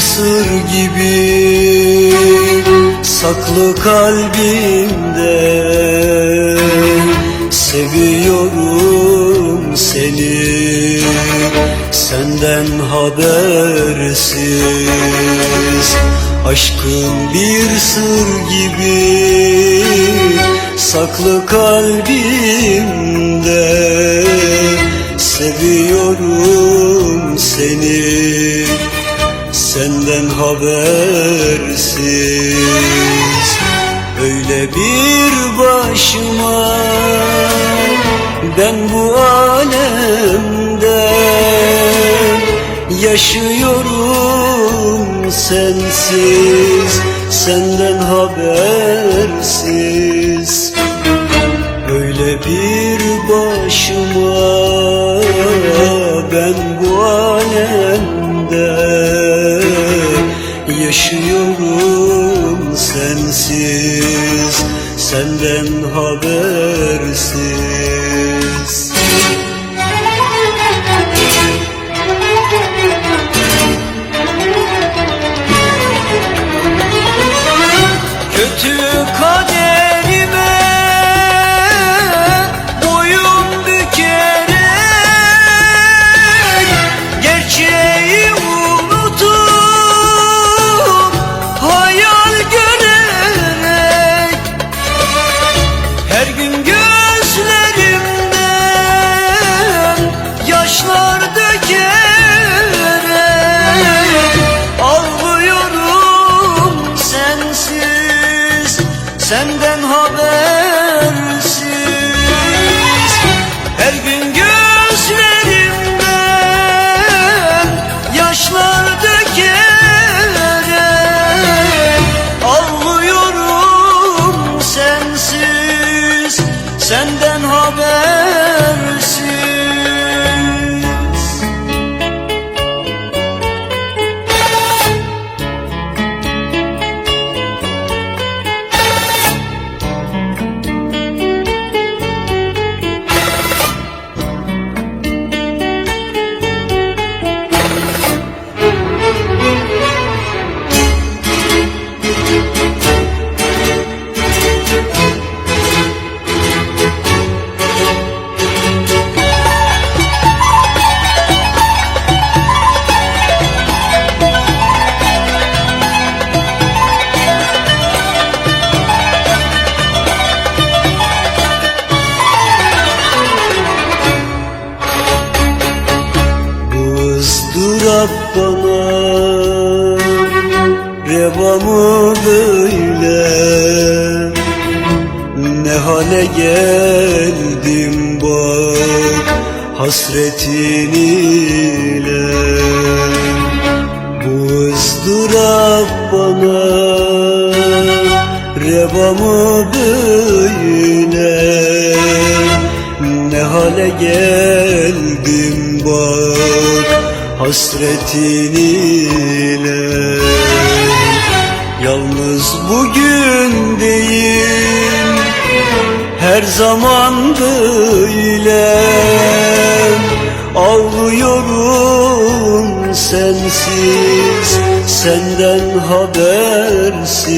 sır gibi saklı kalbimde. Seviyorum seni senden habersiz. Aşkın bir sır gibi saklı kalbimde. Seviyorum seni senden habersiz Öyle bir başıma ben bu alemde Yaşıyorum sensiz, senden habersiz Öyle bir başıma Yaşıyorum sensiz, senden habersiz sensiz, bana Reva mı böyle Ne hale geldim bak Hasretin ile. Bu ızdırap bana. Reva mı böyle ne hale geldim bak hasretin ile Yalnız bugün değil her zaman böyle. Ağlıyorum sensiz senden habersiz.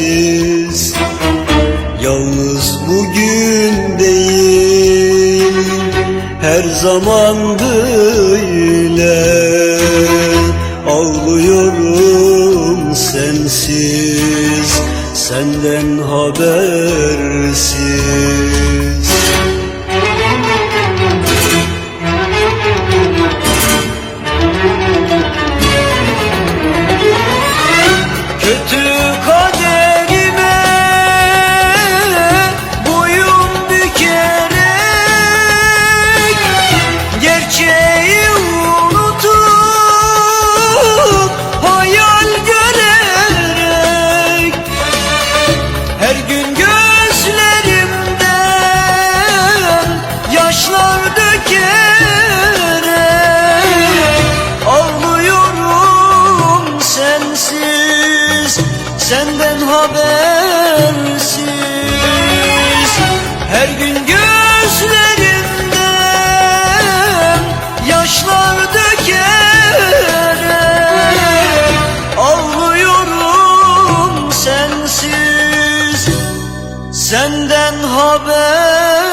Yalnız bugün değil her zaman böyle senden habersiz sensiz Senden habersiz. Her gün gözlerimden Yaşlar dökerek Ağlıyorum sensiz. Senden haber